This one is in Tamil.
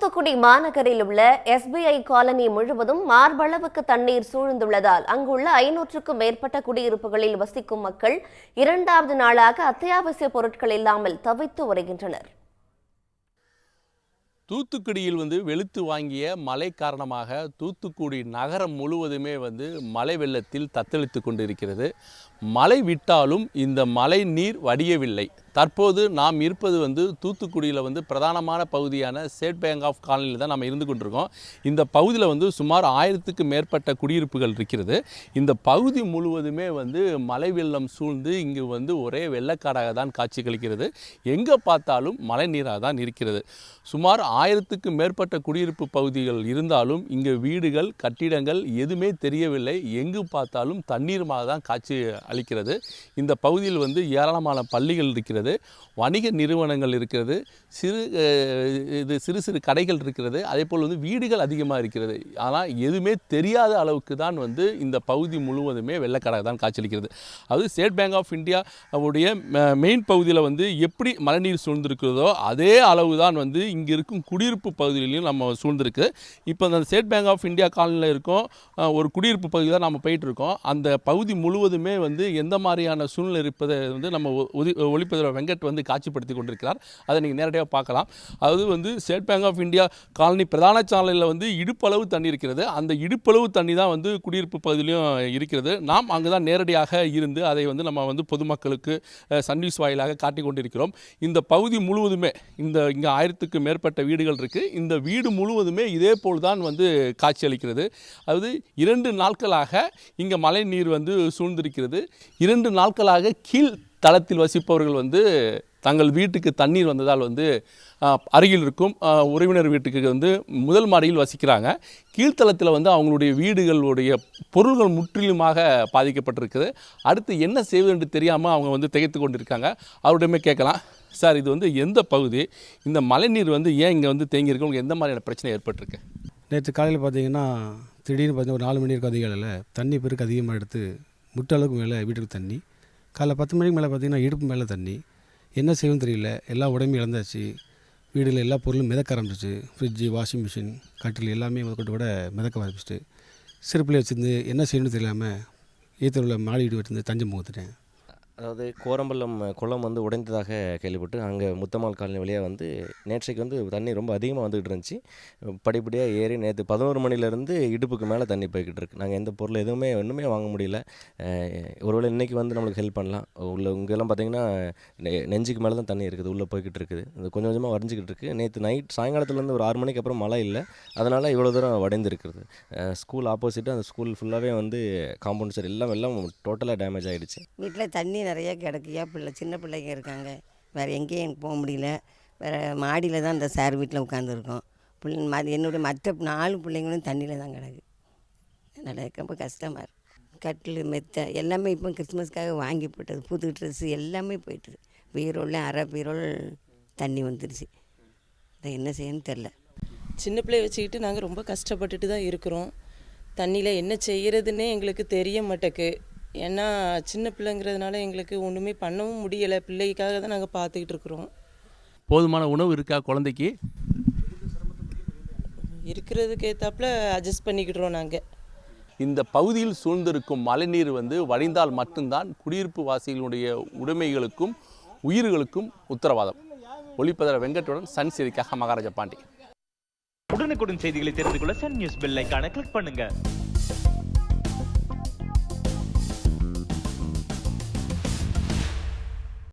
தூத்துக்குடி மாநகரில் உள்ள எஸ்பிஐ காலனி முழுவதும் மார்பளவுக்கு தண்ணீர் சூழ்ந்துள்ளதால் அங்குள்ள ஐநூற்றுக்கும் மேற்பட்ட குடியிருப்புகளில் வசிக்கும் மக்கள் இரண்டாவது நாளாக அத்தியாவசிய பொருட்கள் இல்லாமல் தவித்து வருகின்றனர் தூத்துக்குடியில் வந்து வெளுத்து வாங்கிய மழை காரணமாக தூத்துக்குடி நகரம் முழுவதுமே வந்து மழை வெள்ளத்தில் தத்தளித்து கொண்டிருக்கிறது. மழை விட்டாலும் இந்த மழை நீர் வடியவில்லை. தற்போது நாம் இருப்பது வந்து தூத்துக்குடியில் வந்து பிரதானமான பகுதியான ஸ்டேட் பேங்க் ஆஃப் காலனியில் தான் நம்ம இருந்து கொண்டிருக்கோம். இந்த பகுதியில் வந்து சுமார் ஆயிரத்துக்கு மேற்பட்ட குடியிருப்புகள் இருக்கிறது. இந்த பகுதி முழுவதுமே வந்து மலை வெள்ளம் சூழ்ந்து இங்கு வந்து ஒரே வெள்ளக்காடாக தான் காட்சிகளிக்கிறது எங்கே பார்த்தாலும் மழை நீராக தான் இருக்கிறது. சுமார் ஆயிரத்துக்கு மேற்பட்ட குடியிருப்பு பகுதிகள் இருந்தாலும் இங்கே வீடுகள் கட்டிடங்கள் எதுவுமே தெரியவில்லை. எங்கு பார்த்தாலும் தண்ணீருமாக தான் காட்சி அளிக்கிறது. இந்த பகுதியில் வந்து ஏராளமான பள்ளிகள் இருக்கிறது. வணிக நிறுவனங்கள் இருக்கிறது சிறு இது சிறு சிறு கடைகள் இருக்கிறது அதே போல் வந்து வீடுகள் அதிகமாக இருக்கிறது. ஆனால் எதுவுமே தெரியாத அளவுக்கு தான் வந்து இந்த பகுதி முழுவதுமே வெள்ளக்கடாக தான் காட்சியளிக்கிறது அது ஸ்டேட் பேங்க் ஆஃப் இந்தியா உடைய மெயின் பகுதியில் வந்து எப்படி மழைநீர் சூழ்ந்திருக்கிறதோ அதே அளவு தான் வந்து இங்கே இருக்கும் குடியிருப்பு பகுதியிலையும் நம்ம சூழ்ந்திருக்கு. இப்போ அந்த ஸ்டேட் பேங்க் ஆஃப் இந்தியா காலனியில் இருக்கோம் ஒரு குடியிருப்பு பகுதி தான் நம்ம போயிட்டு இருக்கோம். அந்த பகுதி முழுவதுமே வந்து எந்த மாதிரியான சூழ்நிலை இருப்பதை வந்து நம்ம ஒதி ஒழிப்பதில் வெங்கட் வந்து காட்சிப்படுத்தி கொண்டிருக்கிறார். அதை நீங்கள் நேரடியாக பார்க்கலாம். அது வந்து State Bank of India colony பிரதான சாலையில் வந்து இடுப்பளவு தண்ணி இருக்கிறது. அந்த இடுப்பளவு தண்ணி தான் வந்து குடியிருப்பு பகுதியிலையும் இருக்கிறது. நாம் அங்கே தான் நேரடியாக இருந்து அதை வந்து நம்ம வந்து பொதுமக்களுக்கு அஹ், சன் நியூஸ் வாயிலாக காட்டி கொண்டிருக்கிறோம். இந்த பகுதி முழுவதுமே இந்த இங்கே ஆயிரத்துக்கு மேற்பட்ட வீடுகள் இருக்குது இந்த வீடு முழுவதுமே இதே போல் தான் வந்து காட்சியளிக்கிறது. அதாவது இரண்டு நாட்களாக இங்கே மழை நீர் வந்து சூழ்ந்திருக்கிறது. இரண்டு நாட்களாக கீழ் தளத்தில் வசிப்பவர்கள் வந்து தங்கள் வீட்டுக்கு தண்ணீர் வந்ததால் வந்து அருகில் இருக்கும் உறவினர் வீட்டுக்கு வந்து முதல் மாடியில் வசிக்கிறாங்க. கீழ்த்தளத்தில் வந்து அவங்களுடைய வீடுகளுடைய பொருள்கள் முற்றிலுமாக பாதிக்கப்பட்டிருக்குது. அடுத்து என்ன செய்வது என்று தெரியாமல் அவங்க வந்து திகைத்து கொண்டிருக்காங்க. அவரிடமே கேட்கலாம். சார் இது வந்து எந்த பகுதி? இந்த மழைநீர் வந்து ஏன் இங்கே வந்து தேங்கியிருக்கு? உங்களுக்கு எந்த மாதிரியான பிரச்சனை ஏற்பட்டிருக்கு? நேற்று காலையில் பார்த்தீங்கன்னா திடீர்னு பார்த்தீங்கன்னா ஒரு நாலு மணி இருக்கும் அதிகாலையில் தண்ணி பெருக்கு அதிகமாக எடுத்து முட்டளவுக்கு மேலே வீட்டுக்கு தண்ணி காலைல பத்து மணிக்கு மேலே பார்த்தீங்கன்னா இடுப்பு மேலே தண்ணி. என்ன செய்யணும்னு தெரியல. எல்லா உடம்பு இழந்தாச்சு. வீடில் எல்லா பொருளும் மிதக்க ஆரம்பிச்சிச்சு. ஃப்ரிட்ஜு வாஷிங் மிஷின் கட்டில் எல்லாமே கொண்டு விட மிதக்க ஆரம்பிச்சிட்டு. சிறுப்பிள்ளை வச்சுருந்து என்ன செய்யணும்னு தெரியாமல் ஈத்தூரில் மாடி வீடு வச்சுருந்து தஞ்சம் முகத்துட்டேன். அதாவது கோரம்பள்ளம் குளம் வந்து உடைந்ததாக கேள்விப்பட்டு அங்கே முத்தம்மாள் காலனி வழியாக வந்து நேற்றைக்கு வந்து தண்ணி ரொம்ப அதிகமாக வந்துகிட்டு இருந்துச்சு. படிப்படியாக ஏறி நேற்று பதினோரு மணிலேருந்து இடுப்புக்கு மேலே தண்ணி போய்கிட்டு இருக்கு. நாங்கள் எந்த பொருள் எதுவுமே ஒன்றுமே வாங்க முடியல. ஒருவேளை இன்றைக்கி வந்து நம்மளுக்கு ஹெல்ப் பண்ணலாம். உள்ள இங்கெல்லாம் பார்த்திங்கன்னா நெ- நெஞ்சுக்கு மேலே தான் தண்ணி இருக்குது. உள்ளே போய்கிட்டு இருக்குது. அது கொஞ்சம் கொஞ்சமாக வரைஞ்சிக்கிட்டு இருக்குது நேற்று நைட் சாயங்காலத்துலேருந்து ஒரு ஆறு மணிக்கு அப்புறம் மழை இல்லை. அதனால் இவ்வளோ தூரம் வடைந்திருக்கிறது ஸ்கூல் ஆப்போசிட்டு அந்த ஸ்கூல் ஃபுல்லாகவே வந்து காம்பவுண்ட் சார் எல்லாம் எல்லாம் டோட்டலாக டேமேஜ் ஆகிடுச்சு வீட்டில் தண்ணி நிறைய கிடக்குயா பிள்ளை? சின்ன பிள்ளைங்க இருக்காங்க. வேறு எங்கேயும் எனக்கு போக முடியல. வேறு மாடியில் தான் இந்த சார் வீட்டில் உட்காந்துருக்கோம். பிள்ளை ம என்னுடைய மற்ற நாலு பிள்ளைங்களும் தண்ணியில் தான் கிடக்கு. அதனால் ரொம்ப கஷ்டமாக இருக்கு. கட்டில் மெத்த எல்லாமே இப்போ கிறிஸ்மஸ்க்காக வாங்கி போட்டது. புது ட்ரெஸ்ஸு எல்லாமே போயிட்டுது. பீரோல அரை பீரோல் தண்ணி வந்துருச்சு. அதை என்ன செய்யணும்னு தெரில சின்ன பிள்ளைய வச்சுக்கிட்டு நாங்கள் ரொம்ப கஷ்டப்பட்டுட்டு தான் இருக்கிறோம். தண்ணியில் என்ன செய்கிறதுன்னே எங்களுக்கு தெரிய மாட்டேக்கு. ஏன்னா சின்ன பிள்ளைங்கிறதுனால எங்களுக்கு ஒன்றுமே பண்ணவும் முடியலை. பிள்ளைக்காக தான் நாங்கள் பார்த்துக்கிட்டு இருக்கிறோம். போதுமான உணவு இருக்கா குழந்தைக்கு? இருக்கிறதுக்கு ஏற்றாப்புல அட்ஜஸ்ட் பண்ணிக்கிட்டுறோம் நாங்கள் இந்த பகுதியில் சூழ்ந்திருக்கும் மழைநீர் வந்து வடிந்தால் மட்டும்தான் குடியிருப்பு வாசிகளுடைய உடைமைகளுக்கும் உயிர்களுக்கும் உத்தரவாதம். ஒளிப்பதர வெங்கட்டுடன் சன் செய்திக்காக மகாராஜா பாண்டி. உடனுக்குடன் செய்திகளை தெரிந்து கொள்ள சன் நியூஸ் பெல் ஐகானை கிளிக் பண்ணுங்க.